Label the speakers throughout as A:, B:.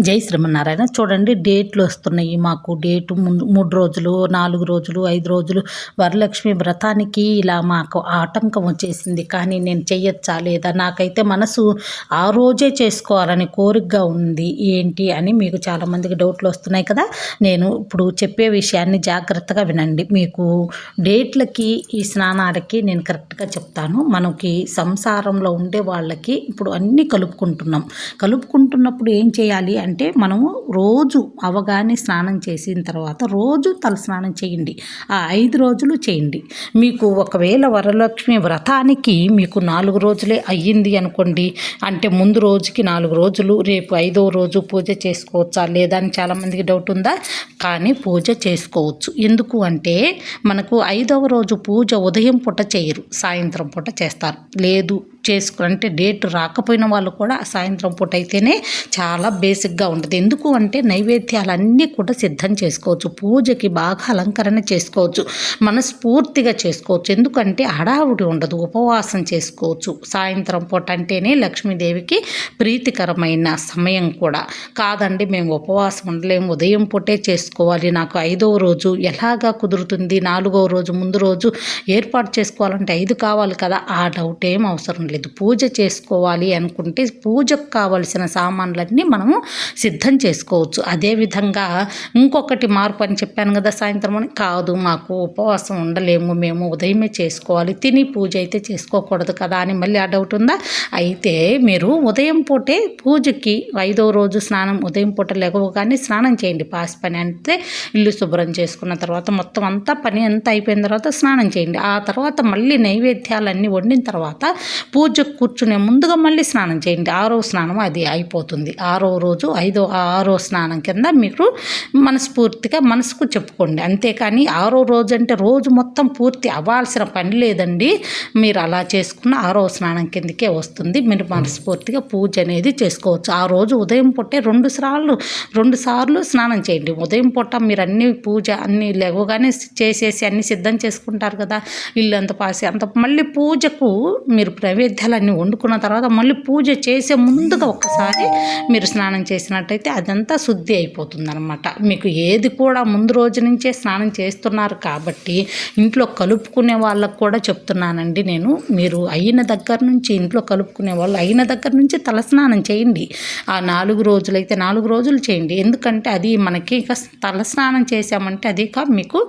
A: జై శ్రీమన్నారాయణ. చూడండి డేట్లు వస్తున్నాయి మాకు. డేటు ముందు మూడు రోజులు నాలుగు రోజులు ఐదు రోజులు. వరలక్ష్మి వ్రతానికి ఇలా మాకు ఆటంకం వచ్చేసింది. కానీ నేను చెయ్యొచ్చా లేదా? నాకైతే మనసు ఆ రోజే చేసుకోవాలని కోరికగా ఉంది. ఏంటి అని మీకు చాలామందికి డౌట్లు వస్తున్నాయి కదా? నేను ఇప్పుడు చెప్పే విషయాన్ని జాగ్రత్తగా వినండి. మీకు డేట్లకి ఈ స్నానాలకి నేను కరెక్ట్గా చెప్తాను. మనకి సంసారంలో ఉండే వాళ్ళకి ఇప్పుడు అన్నీ కలుపుకుంటున్నాం. కలుపుకుంటున్నప్పుడు ఏం చేయాలి అంటే మనము రోజు అవగానే స్నానం చేసిన తర్వాత రోజు తల స్నానం చేయండి. ఆ ఐదు రోజులు చేయండి. మీకు ఒకవేళ వరలక్ష్మి వ్రతానికి మీకు నాలుగు రోజులే అయ్యింది అనుకోండి అంటే ముందు రోజుకి నాలుగు రోజులు రేపు ఐదో రోజు పూజ చేసుకోవచ్చా లేదా అని చాలామందికి డౌట్ ఉందా? కానీ పూజ చేసుకోవచ్చు. ఎందుకు అంటే మనకు ఐదవ రోజు పూజ ఉదయం పూట చేయరు సాయంత్రం పూట చేస్తారు. లేదు చేసుకు అంటే డేట్ రాకపోయిన వాళ్ళు కూడా సాయంత్రం పూట అయితేనే చాలా బేసిక్గా ఉంటుంది. ఎందుకు అంటే నైవేద్యాలన్నీ కూడా సిద్ధం చేసుకోవచ్చు. పూజకి బాగా అలంకరణ చేసుకోవచ్చు. మనస్ఫూర్తిగా చేసుకోవచ్చు. ఎందుకంటే హడావుడి ఉండదు. ఉపవాసం చేసుకోవచ్చు. సాయంత్రం పూట అంటేనే లక్ష్మీదేవికి ప్రీతికరమైన సమయం కూడా. కాదండి మేము ఉపవాసం ఉండలేము. ఉదయం పూటే చేసుకోవాలి. నాకు ఐదవ రోజు ఎలాగా కుదురుతుంది? నాలుగవ రోజు ముందు రోజు ఏర్పాటు చేసుకోవాలంటే ఐదు కావాలి కదా? ఆ డౌట్ ఏం అవసరం లేదు. పూజ చేసుకోవాలి అనుకుంటే పూజకు కావలసిన సామాన్లన్నీ మనము సిద్ధం చేసుకోవచ్చు అదేవిధంగా ఇంకొకటి మార్పు అని చెప్పాను కదా సాయంత్రం అని. కాదు మాకు ఉపవాసం ఉండలేము. మేము ఉదయమే చేసుకోవాలి. తిని పూజ అయితే చేసుకోకూడదు కదా అని మళ్ళీ ఆ డౌట్ ఉందా? అయితే మీరు ఉదయం పూటే పూజకి ఐదో రోజు స్నానం ఉదయం పూట లేవగానే స్నానం చేయండి. పాసి పని అంటే ఇల్లు శుభ్రం చేసుకున్న తర్వాత మొత్తం అంతా పని అంతా అయిపోయిన తర్వాత స్నానం చేయండి. ఆ తర్వాత మళ్ళీ నైవేద్యాలన్నీ వండిన తర్వాత పూజకు కూర్చునే ముందుగా మళ్ళీ స్నానం చేయండి. ఆరో స్నానం అది అయిపోతుంది. ఆరో రోజు ఐదో ఆరో స్నానం కింద మీరు మనస్ఫూర్తిగా మనసుకు చెప్పుకోండి. అంతేకాని ఆరో రోజు అంటే రోజు మొత్తం పూర్తి అవ్వాల్సిన పని లేదండి. మీరు అలా చేసుకున్న ఆరో స్నానం కిందకే వస్తుంది. మీరు మనస్ఫూర్తిగా పూజ అనేది చేసుకోవచ్చు. ఆ రోజు ఉదయం పొట్టే రెండు సార్లు రెండు సార్లు స్నానం చేయండి. ఉదయం పూట మీరు అన్ని పూజ అన్ని లేవగానే చేసేసి అన్ని సిద్ధం చేసుకుంటారు కదా. ఇల్లు అంత పాసి అంత మళ్ళీ పూజకు మీరు నైవేద్యాలన్నీ వండుకున్న తర్వాత మళ్ళీ పూజ చేసే ముందుగా ఒక్కసారి మీరు స్నానం చేసినట్టయితే అదంతా అంతా శుద్ధి అయిపోతుంది అనమాట మీకు ఏది కూడా ముందు రోజు నుంచే స్నానం చేస్తున్నారు కాబట్టి ఇంట్లో కలుపుకునే వాళ్ళకు కూడా చెప్తున్నానండి నేను. మీరు అయిన దగ్గర నుంచి ఇంట్లో కలుపుకునే వాళ్ళు అయిన దగ్గర నుంచి తలస్నానం చేయండి. ఆ నాలుగు రోజులైతే నాలుగు రోజులు చేయండి. ఎందుకంటే అది మనకి ఇక తలస్నానం చేసామంటే అది ఇక మీకు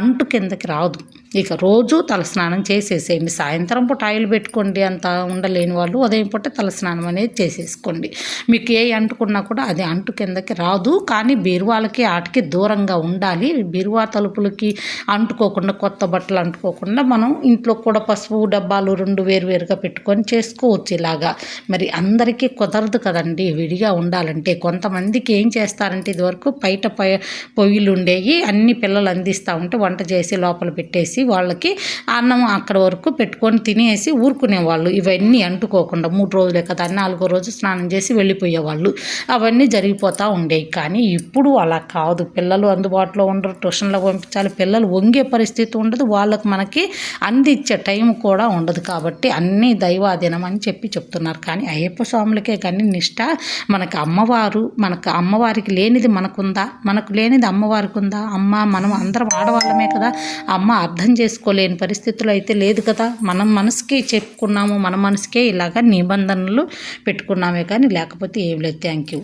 A: అంటు కిందకి రాదు. ఇక రోజు తలస్నానం చేసేసేయండి. సాయంత్రం పూట ఆయిల్ పెట్టుకోండి అంత ఉండలేని వాళ్ళు ఉదయం పూట తలస్నానం అనేది చేసేసుకోండి. మీకు ఏ అంటుకున్నా కూడా అది అంటు కిందకి రాదు. కానీ బీరువాలకి ఆటికి దూరంగా ఉండాలి. బీరువా తలుపులకి అంటుకోకుండా కొత్త బట్టలు అంటుకోకుండా మనం ఇంట్లో కూడా పసుపు డబ్బాలు రెండు వేరువేరుగా పెట్టుకొని చేసుకోవచ్చు ఇలాగా. మరి అందరికీ కుదరదు కదండి విడిగా ఉండాలంటే. కొంతమందికి ఏం చేస్తారంటే ఇదివరకు బయట పొయ్యిలు ఉండేవి అన్ని పిల్లలు అందిస్తూ ఉంటే వంట చేసి లోపల పెట్టేసి చేసి వాళ్ళకి అన్నం అక్కడ వరకు పెట్టుకొని తినేసి ఊరుకునేవాళ్ళు. ఇవన్నీ అంటుకోకుండా మూడు రోజులే కదా నాలుగో రోజు స్నానం చేసి వెళ్ళిపోయేవాళ్ళు. అవన్నీ జరిగిపోతూ ఉండేవి. కానీ ఇప్పుడు అలా కాదు. పిల్లలు అందుబాటులో ఉండరు ట్యూషన్లో పంపించాలి. పిల్లలు వంగే పరిస్థితి ఉండదు. వాళ్ళకి మనకి అందించే టైం కూడా ఉండదు కాబట్టి అన్నీ దైవాధీనం అని చెప్పి చెప్తున్నారు. కానీ అయ్యప్ప స్వాములకే కానీ నిష్ట మనకు అమ్మవారు మనకు అమ్మవారికి లేనిది మనకుందా? మనకు లేనిది అమ్మవారికి ఉందా అమ్మ మనం అందరం ఆడవాళ్ళమే కదా. అమ్మ అర్థం అర్థం చేసుకోలేని పరిస్థితులు అయితే లేదు కదా. మనం మనసుకి చెప్పుకున్నాము మన మనసుకే ఇలాగ నిబంధనలు పెట్టుకున్నామే కానీ లేకపోతే ఏం లేదు. Thank you